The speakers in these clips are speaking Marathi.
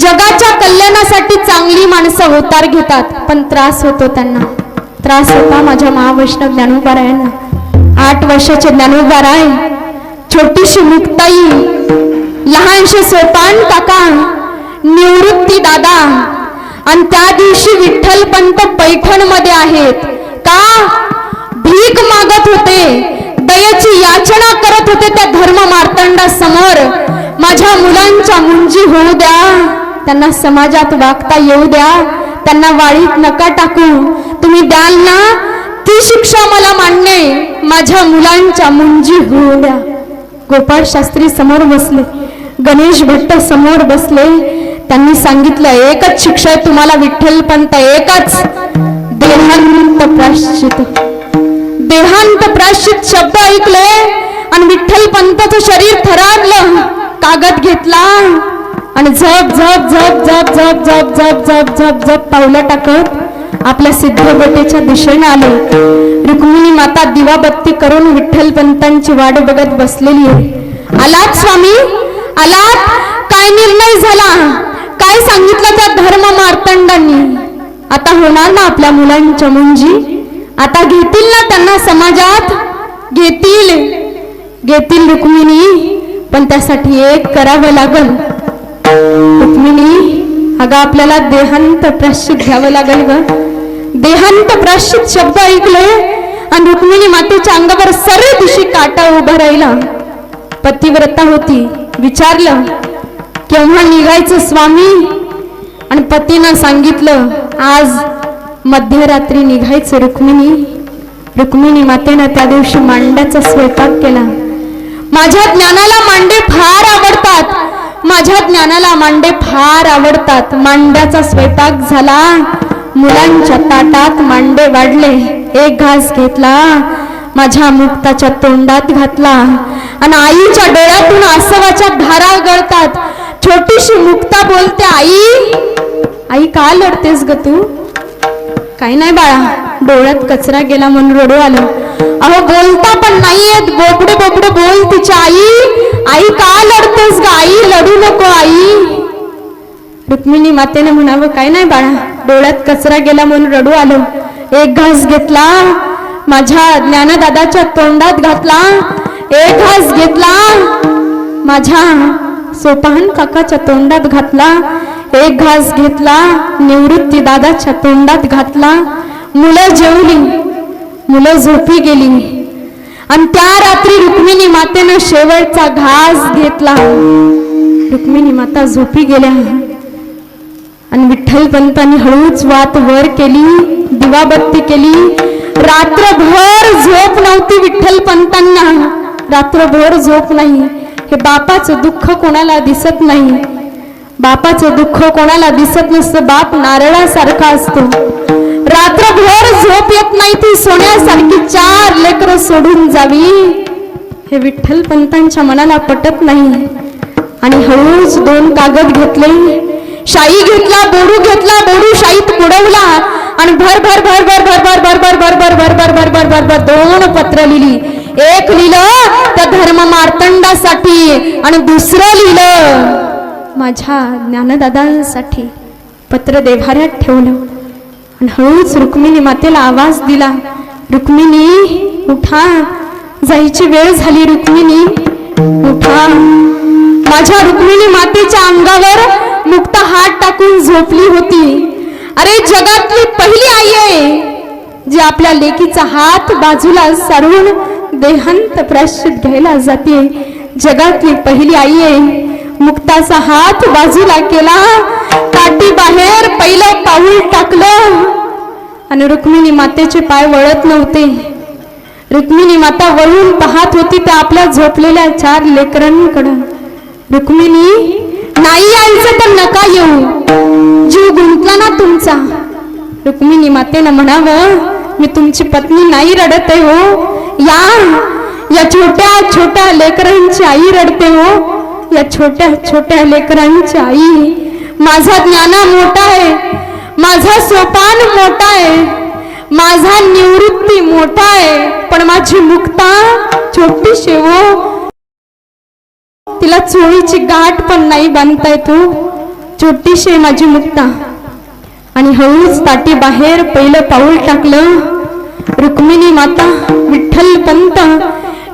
जगाच्या कल्याणासाठी चांगली माणसं होतार घेतात पण त्रास होतो त्यांना. त्रास होता माझ्या महावैष्णव ज्ञानोबारायांना. आठ वर्षाचे ज्ञानोबाराय छोटीशी मुक्ताई लहानशे सोपान काका निवृत्ती दादा आणि त्या दिवशी विठ्ठल पंत पैठणमध्ये आहेत. का? भीक मागत होते. दयेची याचना करत होते त्या धर्म मार्तंडा समोर माझ्या मुलांच्या मुंजी होऊ द्या. त्यांना समाजात वागता येऊ द्या. त्यांना वाळीत नका टाकू. तुम्ही द्याल ना? ती शिक्षा मला मान्य माझ्या मुलांच्या मुंजी होऊ द्या. गोपाळ शास्त्री समोर बसले. गणेश भट्ट समोर बसले. त्यांनी सांगितलं एकच शिक्षा आहे तुम्हाला विठ्ठल पंत एकच देहांत प्राश्चित. देहांत प्राश्चित शब्द ऐकले आणि विठ्ठल पंतचं शरीर थरारलं. कागद घेतला. आणि झप झप झप झप झप झप झप झप झप झप पावलं टाकत आपल्या सिद्धगटेच्या दिशेने आले रुक्मिणी माता दिवाबत्ती करून विठ्ठल पंतांची वाट बघत बसलेली आहे आलात स्वामी आलात काय निर्णय झाला काय सांगितलं त्या धर्म मार्तंडांनी आता होणार ना आपल्या मुलांच्या मुंजी आता घेतील ना त्यांना समाजात घेतील घेतील रुक्मिणी पण त्यासाठी एक करावं लागल अगं आपल्याला देहांत प्राश्चित घ्यावं लागेल ग. देहांत प्राश्चित शब्द ऐकले आणि रुक्मिणी मातेच्या अंगावर सर्व दिवशी काटा उभा राहिला. पतिव्रता होती. विचारलं केव्हा निघायचं स्वामी? आणि पतीनं सांगितलं आज मध्यरात्री निघायचं रुक्मिणी. रुक्मिणी मातेनं त्या दिवशी मांड्याचा स्वयंपाक केला. माझ्या ज्ञानाला मांडे फार आवडतात. माझ्या ज्ञानाला मांडे फार आवडतात. मांड्याचा स्वयंपाक झाला. मुलांच्या ताटात मांडे वाढले. एक घास घेतला. माझ्या मुक्ताच्या तोंडात घातला. आणि आईच्या डोळ्यातून आसवाच्या धारा गळतात. छोटीशी मुक्ता बोलते आई आई का लढतेस ग तू? काही नाही बाळा. डोळ्यात कचरा गेला म्हणून रडू आलं. अहो बोलता पण नाही येत बोबडे बोबडे बोल तिच्या आई. आई का लढतेस ग आई लढू नको आई रुक्मिणी मातेने म्हणावं काय नाही बाळा डोळ्यात कचरा गेला म्हणून रडू आलो. एक घास घेतला माझ्या ज्ञानदादाच्या तोंडात घातला. एक घास घेतला माझ्या सोपान काकाच्या तोंडात घातला. एक घास घेतला निवृत्ती दादाच्या तोंडात घातला. मुलं जेवली मुलं झोपी गेली. आणि त्या रात्री रुक्मिणी मातेनं शेवटचा घास घेतला. रुक्मिणी माता झोपी गेल्या. आणि विठ्ठल पंतांनी हळूच वात वर केली दिवाबत्ती केली. रात्रभर झोप नव्हती विठ्ठल पंतांना रात्रभर झोप नाही. हे बापाचं दुःख कोणाला दिसत नाही. बापाचं दुःख कोणाला दिसत नसतं. बाप नारळासारखा असतो. रात्रभर झोप येत नाही. ती सोन्यासारखी चार लेकरं सोडून जावी. हे विठ्ठल पंतांच्या मनाला पटत नाही. आणि हळूच दोन कागद घेतले. शाई घेतला बोडू घेतला बोडू शाईत बुडवला आणि भर भर भर भर भर भर भर भर भर भर भर भर भर भर भर दोन पत्र लिहिली एक लिहिलं त्या धर्म मार्तंडासाठी आणि दुसरं लिहिलं माझ्या ज्ञानदादांसाठी पत्र देभाऱ्यात ठेवलं आणि हळूच रुक्मिणी मातेला आवाज दिला रुक्मिणी उठा जायची वेळ झाली रुक्मिणी उठा माझ्या रुक्मिणी मातेच्या अंगावर मुक्ता हात टाकून झोपली होती. अरे जगातली पहिली आई आहे जी आपल्या लेकीचा हात बाजूला सारून देहांत प्राश्चित घ्यायला जाते. जगातली पहिली आई आहे. मुक्ताचा हात बाजूला केला काठी बाहेर पहिलं पाऊल टाकलं. आणि रुक्मिणी मातेचे पाय वळत नव्हते. रुक्मिणी माता वळून पाहत होती त्या आपल्या झोपलेल्या चार लेकरांकडं. रुक्मिणी नाही यायचं तर नका येऊ. जीव गुंतला ना तुमचा. रुक्मिणी मातेनं म्हणावं मी तुमची पत्नी नाही रडत आहे हो. या या छोट्या छोट्या लेकरांची आई रडते हो. या छोट्या छोट्या लेकरांची आई. माझा ज्ञाना मोठा आहे. माझा सोपान मोठा आहे. माझा निवृत्ती मोठा आहे. पण माझी मुक्ता छोटीशी हो. तिला चोळीची गाठ पण नाही बांधताय तू. छोटीशी आहे माझी मुक्ता. आणि हळूच ताटी बाहेर पहिलं पाऊल टाकलं. रुक्मिणी माता विठ्ठल पंत.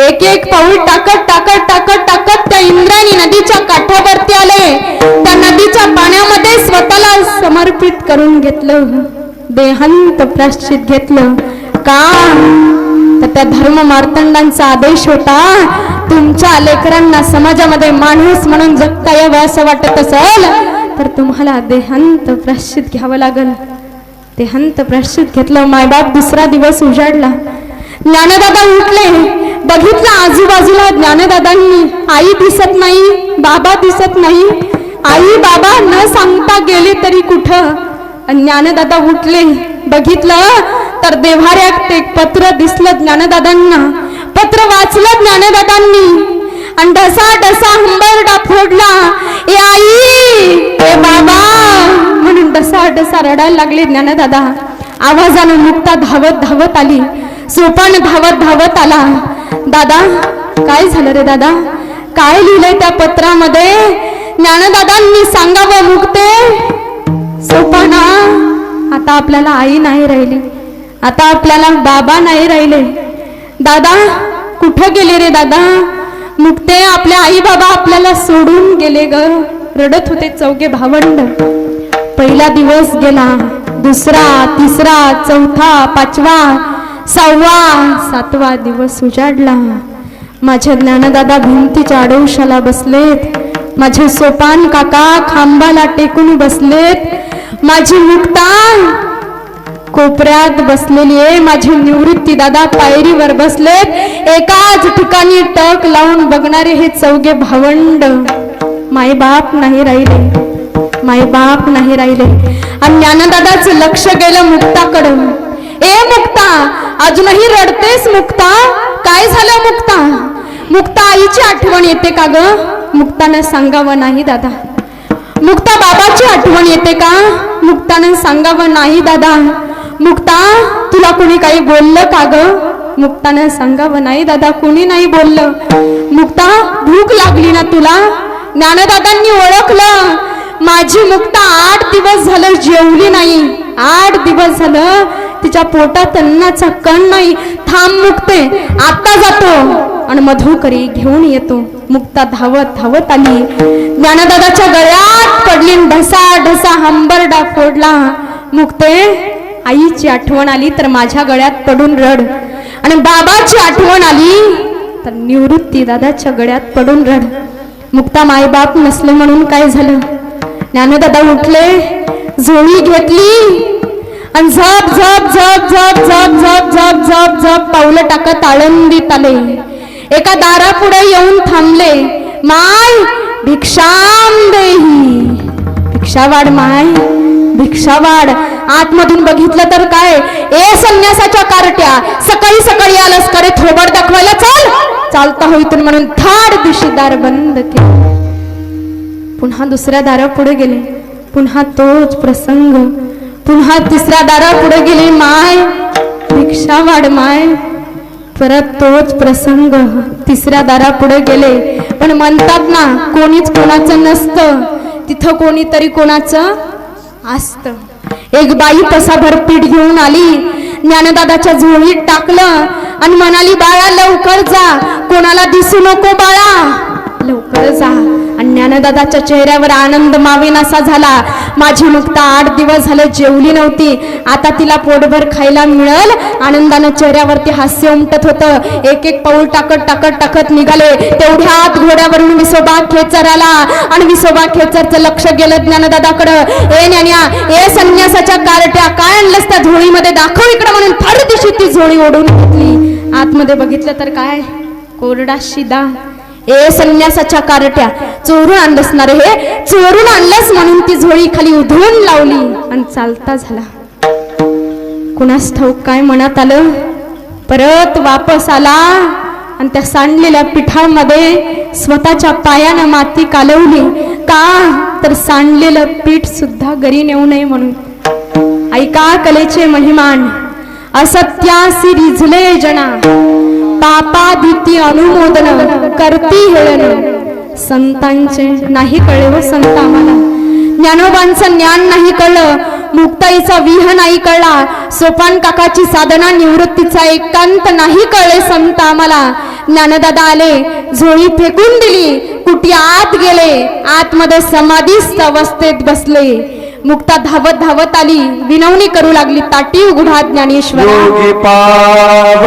एक एक पाऊल टाकत टाकत टाकत टाकत त्या इंद्राणी नदीच्या काठावरती आले. त्या नदीच्या पाण्यामध्ये स्वतःला समर्पित करून घेतलं. देहांत प्राश्चित घेतलं. का तर त्या धर्म मार्तंडांचा आदेश होता. तुमच्या लेकरांना समाजामध्ये माणूस म्हणून जगता यावं असं वाटत असेल तर तुम्हाला देहांत प्राश्चित घ्यावं लागल. देहांत प्राश्चित घेतलं मायबाप दुसरा दिवस उजाडला. ज्ञानदादा उठले. बघितलं आजूबाजूला ज्ञानदादांनी आई दिसत नाही बाबा दिसत नाही. आई बाबा न सांगता गेले तरी कुठं? आणि ज्ञानदादा उठले. बघितलं तर देव्हाऱ्यात एक पत्र दिसलं ज्ञानदादांना. पत्र वाचलं ज्ञानदादांनी. आणि ढसा ढसा हंबरडा फोडला ए आई ए बाबा. म्हणून ढसा ढसा रडायला लागले ज्ञानदादा. आवाजानं मुक्ता धावत धावत आली. सोपान धावत धावत आला. दादा काय झालं रे दादा? काय लिहिलंय त्या पत्रामध्ये? ज्ञानदादांनी सांगावं मुक्ते सोपाना आता आपल्याला आई नाही राहिली. आता आपल्याला बाबा नाही राहिले. दादा कुठं गेले रे दादा? मुक्ते आपल्या आई बाबा आपल्याला सोडून गेले ग. रडत होते चौघे भावंड. पहिला दिवस गेला दुसरा तिसरा चौथा पाचवा सहावा सातवा दिवस उजाडला. माझ्या ज्ञानदादा भिंतीच्या आडोशाला बसलेत. माझे सोपान काका खांबाला टेकून बसलेत. माझी मुक्ता कोपऱ्यात बसलेली आहे. माझी निवृत्ती दादा पायरीवर बसलेत. एकाच ठिकाणी टक लावून बघणारे हे चौघे भावंड. मायबाप नाही राहिले. मायबाप नाही राहिले. आणि ज्ञानदादाचं लक्ष गेलं मुक्ताकडं. ए मुक्ता अजूनही रडतेस मुक्ता? काय झालं मुक्ता? मुक्ता आईची आठवण येते का ग? मुक्तानं सांगावं नाही दादा. मुक्ता बाबाची आठवण येते का? मुक्तानं सांगावं नाही दादा. मुक्ता तुला कोणी काही बोललं का ग? मुक्तानं सांगावं नाही दादा कोणी नाही बोललं. मुक्ता भूक लागली ना तुला? ज्ञानदादांनी ओळखलं. माझी मुक्ता आठ दिवस झालं जेवली नाही. आठ दिवस झालं तिच्या पोटात अन्नाचा कण नाही. थांब मुक्ते आता जातो. आणि मधुकरी घेऊन येतो. मुक्ता धावत धावत आली. ज्ञानदादाच्या गळ्यात पडली ढसा ढसा हंबरडा फोडला. मुक्ते आईची आठवण आली तर माझ्या गळ्यात पडून रड. आणि बाबाची आठवण आली तर निवृत्ती दादाच्या गळ्यात पडून रड. मुक्ता मायबाप नसले म्हणून काय झालं? ज्ञानदादा उठले झोळी घेतली आणि झप झप झप झप झप झप झप झप झप पावलं टाकत आळंदीत आले. एका दारापुढे येऊन थांबले. माय भिक्षाम देही. भिक्षावाड माय भिक्षावाड आतमधून बघितलं तर काय? ए संन्यासाच्या कारट्या सकाळी सकाळी आलंस करे थोबड दाखवायला चाल. चालता होईतून म्हणून थाड दिशी दार बंद केले. पुन्हा दुसऱ्या दारा पुढे गेले. पुन्हा तोच प्रसंग. पुन्हा तिसऱ्या दारा पुढे गेले. माय भिक्षा वाढ माय. परत तोच प्रसंग. तिसऱ्या दारा पुढे गेले. पण म्हणतात ना कोणीच कोणाचं नसतं. तिथं कोणीतरी कोणाचं असतं. एक बाई तसा भरपीठ घेऊन आली. ज्ञानदादाच्या झोळीत टाकलं आणि म्हणाली बाळा लवकर जा. कोणाला दिसू नको बाळा. लवकर जा आणि ज्ञानदादाच्या चेहऱ्यावर आनंद मावेनासा झाला. माझी मुक्ता आठ दिवस झाले जेवली नव्हती. आता तिला पोटभर खायला मिळल. आनंदानं चेहऱ्यावरती हास्य उमटत होतं. एक एक पाऊल टाकत टाकत टाकत निघाले. तेवढ्यात घोड्यावरून विसोबा खेचर आला आणि विसोबा खेचरचं लक्ष गेलं ज्ञानदादाकडं. ए ज्ञान्या ए संन्यासाच्या कारट्या काय आणलंस त्या झोळीमध्ये? दाखव इकडं म्हणून. फार दिवशी ती झोळी ओढून घेतली. आतमध्ये बघितलं तर काय? कोरडा शिदा. ए संन्यासाच्या कारट्या चोरून आणलंस ना रे हे? चोरून आणलंस म्हणून ती झोळी खाली उधळून लावली. आणि चालता झाला. कुणास ठाऊक काय मनात आलं? परत वापस आला आणि त्या सांडलेल्या पिठामध्ये स्वतःच्या पायानं माती कालवली. का? तर सांडलेलं पीठ सुद्धा घरी नेऊ नये म्हणून. ऐका कलेचे महिमान असत्यासी रिझले जना. पापादिती अनुमोदन करती हेळन. संतांचे नाही कळे व संत आम्हाला ज्ञानोबांचं ज्ञान नाही कळलं मुक्ताईचा विह नाही कळला सोपान काकाची साधना निवृत्तीचा एकांत नाही कळले संत आम्हाला ज्ञानदादा आले झोळी फेकून दिली कुटी आत गेले आतमध्ये समाधीस्थ अवस्थेत बसले. मुक्ता धावत धावत आली. विनवणी करू लागली. ताटी उघडा ज्ञानेश्वर. पाव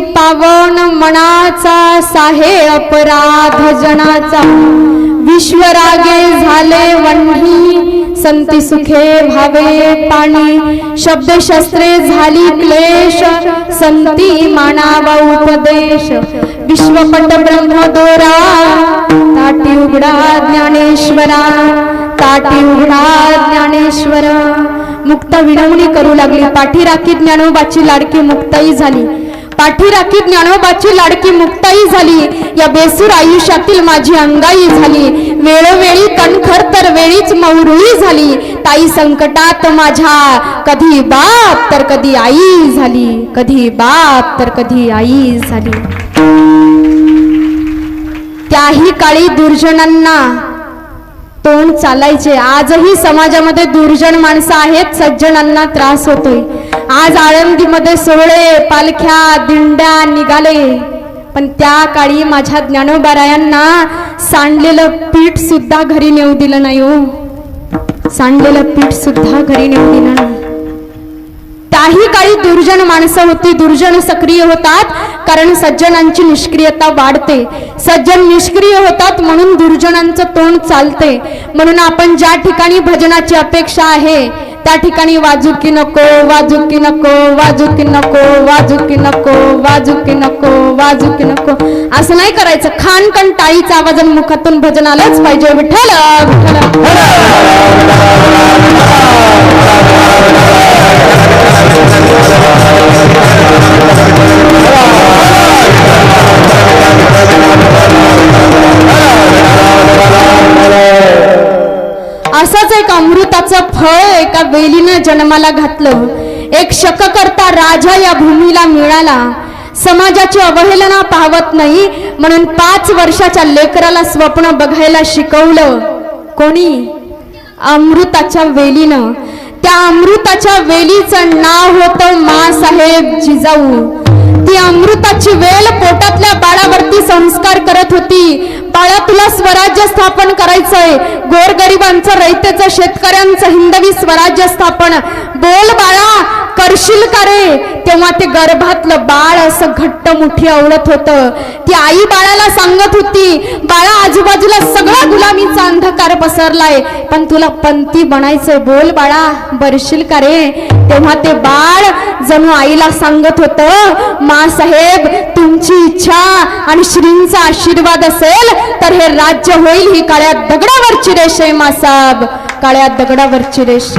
पावन मनाचा साहे अपराध जनाचा. विश्वरागे झाले वन्ही संती सुखे भावे पाणी. शब्दशस्त्रे झाली क्लेश संती मानावा उपदेश. विश्वपट ब्रह्मदोरा ताटी उघडा ज्ञानेश्वरा ताटी उघडा ज्ञानेश्वरा. मुक्त विनवणी करू लागली पाठी राखी ज्ञानोबाची लाडकी मुक्ताई झाली. पाठी राखी ज्ञानोबाची लाडकी मुक्ताई झाली. या बेसूर आयुष्यातील माझी अंगाई झाली. वेळोवेळी कणखर तर वेळीच मौरुळी झाली. ताई संकटात माझ्या. कधी बाप तर कधी आई झाली. कधी बाप तर कधी आई झाली. त्याही काळी दुर्जनांना तोंड चालायचे. आजही समाजामध्ये दुर्जन माणसं आहेत. सज्जनांना त्रास होतोय. आज आळंदीमध्ये सोहळे पालख्या दिंड्या निघाले. पण त्या काळी माझ्या ज्ञानोबारायांना सांडलेलं पीठ सुद्धा घरी नेऊ दिलं नाही हो. सांडलेलं पीठ सुद्धा घरी नेऊ दिलं नाही. त्याही काळी दुर्जन माणसं होती दुर्जन सक्रिय होतात कारण सज्जनांची निष्क्रियता वाढते. सज्जन निष्क्रिय होतात म्हणून दुर्जनांचं तोंड चालते. म्हणून आपण ज्या ठिकाणी भजनाची अपेक्षा आहे त्या ठिकाणी वाजुकी नको वाजुकी नको वाजुकी नको वाजुकी नको वाजुकी नको वाजुकी नको. असं नाही करायचं. खानकण टाळीचा आवाजाने मुखातून भजन आलंच पाहिजे. विठ्ठल! विठ्ठल! असंच एक अमृताचं फळ एका वेलीनं जन्माला घातलं. एक शककर्ता राजा या भूमीला मिळाला. समाजाची अवहेलना पाहवत नाही म्हणून पाच वर्षाच्या लेकराला स्वप्न बघायला शिकवलं. कोणी? अमृताच्या वेलीनं. त्या अमृताच्या वेलीचं नाव होतं मासाहेब जिजाऊ. ती अमृताची वेल पोटातल्या बाळावरती संस्कार करत होती. बाळा तुला स्वराज्य स्थापन करायचं आहे गोरगरिबांचं रयतेचं शेतकऱ्यांचं हिंदवी स्वराज्य स्थापन. बोल बाळा करशील का रे? तेव्हा ते गर्भातलं बाळ असं घट्ट मुठी आवडत होतं. ती आई बाळाला सांगत होती बाळा आजूबाजूला सगळा गुलामीचा अंधकार पसरलाय. पण तुला पंथी बनायचंय. बोल बाळा बरशील का रे? तेव्हा ते बाळ जणू आईला सांगत होतं मा साहेब तुमची इच्छा आणि श्रींचा आशीर्वाद असेल तर हे राज्य होईल ही काळ्या दगडावरची रेष आहे मासाब काळ्या दगडावरची रेष